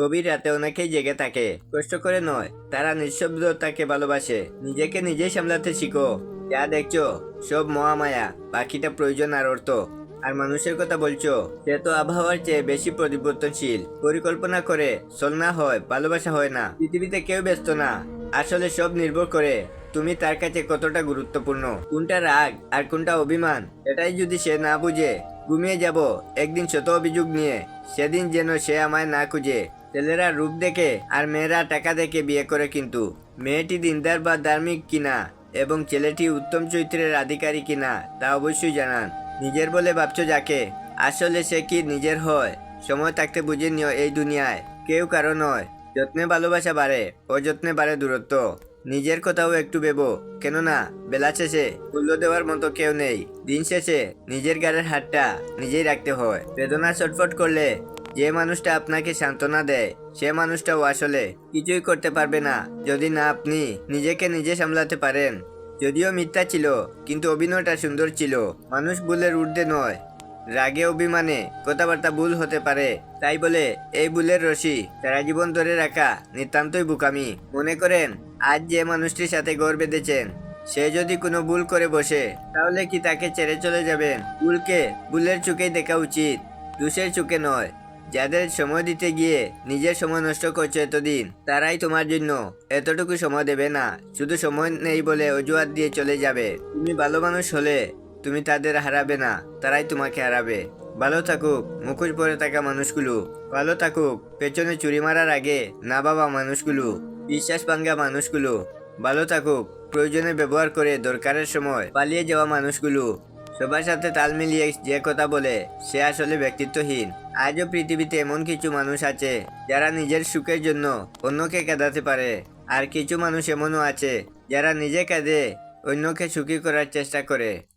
গভীর রাতে অনেকেই জেগে থাকে। কষ্ট করে নয়, তারা নিঃশব্দতাকে ভালোবাসে। নিজেকে নিজেই সামলাতে শিখো। যা দেখছ, সব মহামায়া। বাকিটা প্রয়োজন আর অর্থ। আর মানুষের কথা বলছো, সে তো আবহাওয়ার চেয়ে বেশি পরিবর্তনশীল। পরিকল্পনা করে চলনা হয়, ভালোবাসা হয় না। পৃথিবীতে কেউ ব্যস্ত না। আসলে সব নির্ভর করে তুমি তার কাছে কতটা গুরুত্বপূর্ণ। কোনটা রাগ আর কোনটা অভিমান, এটাই যদি সে না বুঝে, ঘুমিয়ে যাব একদিন শত অভিযোগ নিয়ে। সেদিন যেন সে আমায় না খুঁজে। ছেলেরা রূপ দেখে আর মেয়েরা টাকা দেখে বিয়ে করে কিন্তু। মেয়েটি দিনদার বা ধার্মিক কিনা এবং ছেলেটি উত্তম চরিত্রের আধিকারী কিনা তা অবশ্যই জানান। নিজের বলে ভাবছ যাকে? আসলে সে কি নিজের হয়? সময় থাকতে বুঝে নিও এই দুনিয়ায়। কেউ কারও নয়। যত্নে ভালোবাসা বাড়ে, অযত্নে বাড়ে দূরত্ব। নিজের কথাও একটু ভেবো। কেননা, বেলা শেষে মূল্য দেওয়ার মতো কেউ নেই। দিন শেষে নিজের গাড়ির হাতটা নিজেই রাখতে হয়। বেদনা ছটফট করলে যে মানুষটা আপনাকে সান্ত্বনা দেয়, সে মানুষটাও আসলে কিছুই করতে পারবে না, যদি না আপনি নিজেকে নিজে সামলাতে পারেন। যদিও মিথ্যা ছিল, কিন্তু অভিনয়টা সুন্দর ছিল। মানুষ ভুলের ঊর্ধ্বে নয়। রাগে অভিমানে কথাবার্তা ভুল হতে পারে, তাই বলে এই ভুলের রশি সারা জীবন ধরে রাখা নিতান্তই বুকামি। মনে করেন, আজ যে মানুষটির সাথে গড় বেঁধেছেন, সে যদি কোনো ভুল করে বসে, তাহলে কি তাকে ছেড়ে চলে যাবেন? ভুলকে ভুলের চোখেই দেখা উচিত, দোষের চোখে নয়। যাদের সময় দিতে গিয়ে নিজের সময় নষ্ট করছ এতদিন, তারাই তোমার জন্য এতটুকু সময় দেবে না। শুধু সময় নেই বলে অজুহাত দিয়ে চলে যাবে। তুমি ভালো মানুষ হলে তুমি তাদের হারাবে না, তারাই তোমাকে হারাবে। ভালো থাকুক, মুখোশ পরে থাকা মানুষগুলো। ভালো থাকুক, পেছনে চুরি মারার আগে না বাবা মানুষগুলো। বিশ্বাস ভাঙ্গা মানুষগুলো। ভালো থাকুক, প্রয়োজনে ব্যবহার করে দরকারের সময় পালিয়ে যাওয়া মানুষগুলো। সবার সাথে তাল মিলিয়ে যে কথা বলে, সে আসলে ব্যক্তিত্বহীন। আজও পৃথিবীতে এমন কিছু মানুষ আছে, যারা নিজের সুখের জন্য অন্যকে কাঁদাতে পারে। আর কিছু মানুষ এমনও আছে, যারা নিজে কাঁদে, অন্যকে সুখী করার চেষ্টা করে।